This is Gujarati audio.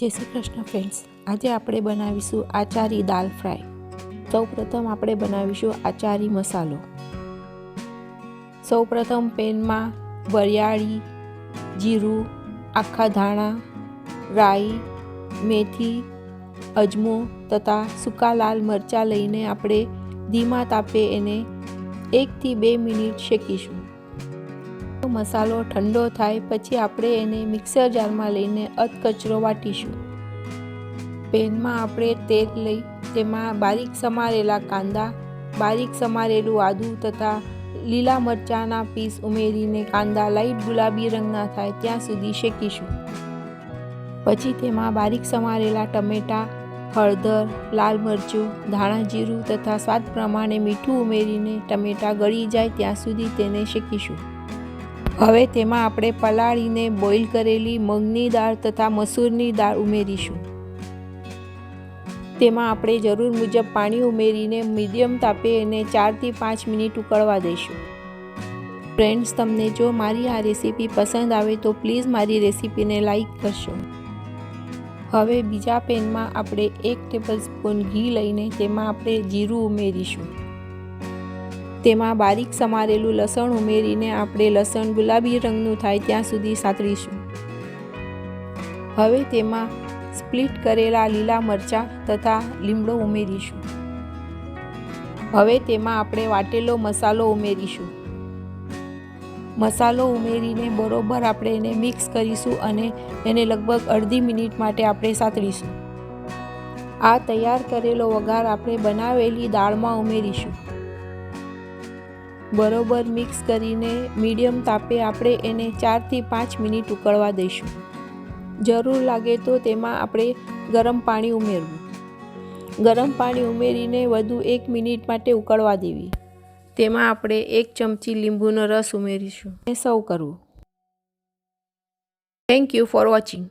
જય શ્રી કૃષ્ણ ફ્રેન્ડ્સ આજે આપણે બનાવીશું આચારી દાલ ફ્રાય. સૌપ્રથમ આપણે બનાવીશું આચારી મસાલો. સૌપ્રથમ પેનમાં વરિયાળી, જીરું, આખા ધાણા, રાઈ, મેથી, અજમો તથા સૂકા લાલ મરચાં લઈને આપણે ધીમા તાપે એને એકથી બે મિનિટ શેકીશું. મસાલો ઠંડો થાય, પછી આપણે એને મિક્સર જારમાં લઈને અધકચરો વાટીશું. પેનમાં આપણે તેલ લઈ, તેમાં બારીક સમારેલા કાંદા, બારીક સમારેલું આદું તથા લીલા મરચાંના પીસ ઉમેરીને કાંદા લાઈટ ગુલાબી રંગના થાય ત્યાં સુધી શેકીશું. પછી તેમાં બારીક સમારેલા ટમેટાં, હળદર, લાલ મરચું, ધાણા જીરું તથા સ્વાદ પ્રમાણે મીઠું ઉમેરીને ટમેટાં ગળી જાય ત્યાં સુધી તેને શેકીશું. હવે તેમાં આપણે પલાળીને બોઇલ કરેલી મગની દાળ તથા મસૂરની દાળ ઉમેરીશું. તેમાં આપણે જરૂર મુજબ પાણી ઉમેરીને મીડિયમ તાપે એને ચારથી પાંચ મિનિટ ઉકળવા દઈશું. ફ્રેન્ડ્સ, તમને જો મારી આ રેસીપી પસંદ આવે તો પ્લીઝ મારી રેસીપીને લાઈક કરશો. હવે બીજા પેનમાં આપણે એક ટેબલ સ્પૂન ઘી લઈને તેમાં આપણે જીરું ઉમેરીશું. તેમાં બારીક સમારેલું લસણ ઉમેરીને આપણે લસણ ગુલાબી રંગનું થાય ત્યાં સુધી સાતરીશું. હવે તેમાં સ્પ્લિટ કરેલા લીલા મરચાં તથા લીમડો ઉમેરીશું. હવે તેમાં આપણે વાટેલો મસાલો ઉમેરીશું. મસાલો ઉમેરીને બરોબર આપણે એને મિક્સ કરીશું અને એને લગભગ અડધી મિનિટ માટે આપણે સાતળીશું આ તૈયાર કરેલો વઘાર આપણે બનાવેલી દાળમાં ઉમેરીશું. બરોબર મિક્સ કરીને મીડિયમ તાપે આપણે એને ચારથી પાંચ મિનિટ ઉકળવા દઈશું. જરૂર લાગે તો તેમાં આપણે ગરમ પાણી ઉમેરવું. ગરમ પાણી ઉમેરીને વધુ એક મિનિટ માટે ઉકળવા દેવી. તેમાં આપણે એક ચમચી લીંબુનો રસ ઉમેરીશું. અને સર્વ કરવું. Thank you for watching.